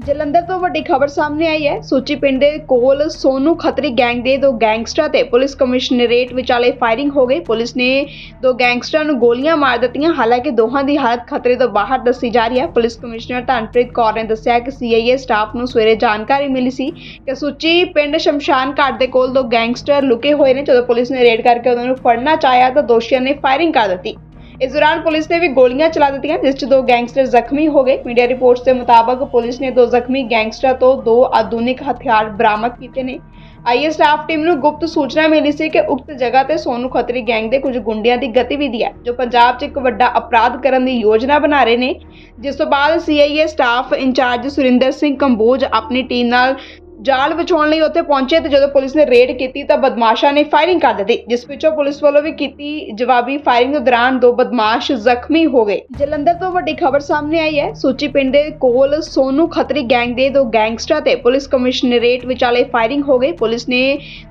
ਜਲੰਧਰ ਤੋਂ ਵੱਡੀ ਖਬਰ ਸਾਹਮਣੇ ਆਈ ਹੈ। ਸੂਚੀ ਪਿੰਡ ਦੇ ਕੋਲ ਸੋਨੂ ਖੱਤਰੀ ਗੈਂਗ ਦੇ ਦੋ ਗੈਂਗਸਟਰਾਂ ਤੇ ਪੁਲਿਸ ਕਮਿਸ਼ਨਰੇਟ ਵਿਚਾਲੇ ਫਾਇਰਿੰਗ ਹੋ ਗਈ। ਪੁਲਿਸ ਨੇ ਦੋ ਗੈਂਗਸਟਰਾਂ ਨੂੰ ਗੋਲੀਆਂ ਮਾਰ ਦਿੱਤੀਆਂ। ਹਾਲਾਂਕਿ ਦੋਹਾਂ ਦੀ ਹਾਲਤ ਖਤਰੇ ਤੋਂ ਬਾਹਰ ਦੱਸੀ ਜਾ ਰਹੀ ਹੈ। ਪੁਲਿਸ ਕਮਿਸ਼ਨਰ ਧਨਪ੍ਰੀਤ ਕੌਰ ਨੇ ਦੱਸਿਆ ਕਿ ਸੀਆਈਏ ਸਟਾਫ ਨੂੰ ਸਵੇਰੇ ਜਾਣਕਾਰੀ ਮਿਲੀ ਸੀ ਕਿ ਸੂਚੀ ਪਿੰਡ ਸ਼ਮਸ਼ਾਨ ਘਾਟ ਦੇ ਕੋਲ ਦੋ ਗੈਂਗਸਟਰ ਲੁਕੇ ਹੋਏ ਨੇ। ਜਦੋਂ ਪੁਲਿਸ ਨੇ ਰੇਡ ਕਰਕੇ ਉਹਨਾਂ ਨੂੰ ਫੜਨਾ ਚਾਹਿਆ ਤਾਂ ਦੋਸ਼ੀਆਂ ਨੇ ਫਾਇਰਿੰਗ ਕਰ ਦਿੱਤੀ। ਇਸ ਦੌਰਾਨ ਪੁਲਿਸ ਨੇ ਵੀ ਗੋਲੀਆਂ ਚਲਾ ਦਿੱਤੀਆਂ, ਜਿਸ 'ਚ ਦੋ ਗੈਂਗਸਟਰ ਜ਼ਖਮੀ ਹੋ ਗਏ। ਮੀਡੀਆ ਰਿਪੋਰਟਸ ਦੇ ਮੁਤਾਬਕ ਪੁਲਿਸ ਨੇ ਦੋ ਜ਼ਖਮੀ ਗੈਂਗਸਟਰਾਂ ਤੋਂ ਦੋ ਆਧੁਨਿਕ ਹਥਿਆਰ ਬਰਾਮਦ ਕੀਤੇ ਨੇ। ਆਈਏ ਸਟਾਫ ਟੀਮ ਨੂੰ ਗੁਪਤ ਸੂਚਨਾ ਮਿਲੀ ਸੀ ਕਿ ਉਕਤ ਜਗ੍ਹਾ ਤੇ ਸੋਨੂ ਖੱਤਰੀ ਗੈਂਗ ਦੇ ਕੁਝ ਗੁੰਡਿਆਂ ਦੀ ਗਤੀਵਿਧੀ ਹੈ, ਜੋ ਪੰਜਾਬ 'ਚ ਇੱਕ ਵੱਡਾ ਅਪਰਾਧ ਕਰਨ ਦੀ ਯੋਜਨਾ ਬਣਾ ਰਹੇ ਨੇ। ਜਿਸ ਤੋਂ ਬਾਅਦ CIA staff incharge Surinder Singh Kamboj ਆਪਣੀ ਟੀਮ ਨਾਲ ਜਾਲ ਵਿਛਾਉਣ ਲਈ ਉੱਥੇ ਪਹੁੰਚੇ ਤੇ ਜਦੋਂ ਪੁਲਿਸ ਨੇ ਰੇਡ ਕੀਤੀ ਤਾਂ ਬਦਮਾਸ਼ਾਂ ਨੇ ਫਾਇਰਿੰਗ ਕਰ ਦਿੱਤੀ, ਜਿਸ ਪਿੱਛੋਂ ਪੁਲਿਸ ਵੱਲੋਂ ਵੀ ਕੀਤੀ ਜਵਾਬੀ ਫਾਇਰਿੰਗ ਦੇ ਦੌਰਾਨ ਦੋ ਬਦਮਾਸ਼ ਜ਼ਖਮੀ ਹੋ ਗਏ। ਜਲੰਧਰ ਤੋਂ ਵੱਡੀ ਖਬਰ ਸਾਹਮਣੇ ਆਈ ਹੈ, ਸੂਚੀ ਪਿੰਡ ਦੇ ਕੋਲ ਸੋਨੂ ਖੱਤਰੀ ਗੈਂਗ ਦੇ ਦੋ ਗੈਂਗਸਟਰਾਂ ਤੇ ਪੁਲਿਸ ਕਮਿਸ਼ਨਰੇਟ ਵਿਚਾਲੇ ਫਾਇਰਿੰਗ ਹੋ ਗਈ ਪੁਲਿਸ ਨੇ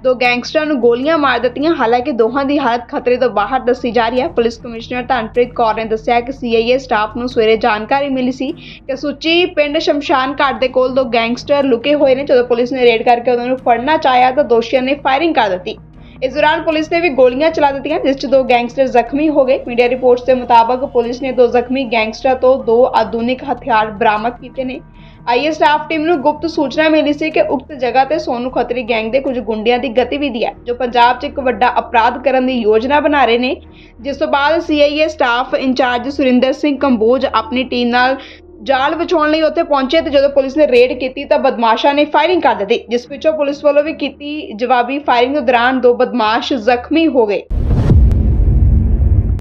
ਦੋ ਗੈਂਗਸਟਰਾਂ ਨੂੰ ਗੋਲੀਆਂ ਮਾਰ ਦਿੱਤੀਆਂ, ਹਾਲਾਂਕਿ ਦੋਹਾਂ ਦੀ ਹਾਲਤ ਖਤਰੇ ਤੋਂ ਬਾਹਰ ਦੱਸੀ ਜਾ ਰਹੀ ਹੈ। ਪੁਲਿਸ ਕਮਿਸ਼ਨਰ ਧਨਪ੍ਰੀਤ ਕੌਰ ਨੇ ਦੱਸਿਆ ਕਿ ਸੀਆਈਏ ਸਟਾਫ ਨੂੰ ਸਵੇਰੇ ਜਾਣਕਾਰੀ ਮਿਲੀ ਸੀ ਕਿ ਸੂਚੀ ਪਿੰਡ ਸ਼ਮਸ਼ਾਨ ਘਾਟ ਦੇ ਕੋਲ ਦੋ ਗੈਂਗਸਟਰ ਲੁਕੇ ਹੋਏ ਨੇ। ਜਦੋਂ ਪੁਲਿਸ ਨੇ ਰੇਡ ਕਰਕੇ ਉਹਨਾਂ ਨੂੰ ਫੜਨਾ ਚਾਹਿਆ ਤਾਂ ਦੋਸ਼ੀਆਂ ਨੇ ਫਾਇਰਿੰਗ ਕਰ ਦਿੱਤੀ। ਇਸ ਦੌਰਾਨ ਪੁਲਿਸ ਨੇ ਵੀ ਗੋਲੀਆਂ ਚਲਾ ਦਿੱਤੀਆਂ, ਜਿਸ 'ਚ ਦੋ ਗੈਂਗਸਟਰ ਜ਼ਖਮੀ ਹੋ ਗਏ। ਮੀਡੀਆ ਰਿਪੋਰਟਸ ਦੇ ਮੁਤਾਬਕ ਪੁਲਿਸ ਨੇ ਦੋ ਜ਼ਖਮੀ ਗੈਂਗਸਟਰਾਂ ਤੋਂ ਦੋ ਆਧੁਨਿਕ ਹਥਿਆਰ ਬਰਾਮਦ ਕੀਤੇ ਨੇ। ਆਈਏ ਸਟਾਫ ਟੀਮ ਨੂੰ ਗੁਪਤ ਸੂਚਨਾ ਮਿਲੀ ਸੀ ਕਿ ਉਕਤ ਜਗ੍ਹਾ ਤੇ ਸੋਨੂ ਖੱਤਰੀ ਗੈਂਗ ਦੇ ਕੁਝ ਗੁੰਡਿਆਂ ਦੀ ਗਤੀਵਿਧੀ ਹੈ, ਜੋ ਪੰਜਾਬ 'ਚ ਇੱਕ ਵੱਡਾ ਅਪਰਾਧ ਕਰਨ ਦੀ ਯੋਜਨਾ ਬਣਾ ਰਹੇ ਨੇ। ਜਿਸ ਤੋਂ ਬਾਅਦ CIA staff incharge Surinder Singh Kamboj ਆਪਣੀ ਟੀਮ ਨਾਲ ਜਾਲ ਵਿਛਾਉਣ ਲਈ ਉੱਥੇ ਪਹੁੰਚੇ ਤੇ ਜਦੋਂ ਪੁਲਿਸ ਨੇ ਰੇਡ ਕੀਤੀ ਤਾਂ ਬਦਮਾਸ਼ਾਂ ਨੇ ਫਾਇਰਿੰਗ ਕਰ ਦਿੱਤੀ, ਜਿਸ ਵਿੱਚੋਂ ਪੁਲਿਸ ਵੱਲੋਂ ਵੀ ਕੀਤੀ ਜਵਾਬੀ ਫਾਇਰਿੰਗ ਦੇ ਦੌਰਾਨ ਦੋ ਬਦਮਾਸ਼ ਜ਼ਖਮੀ ਹੋ ਗਏ।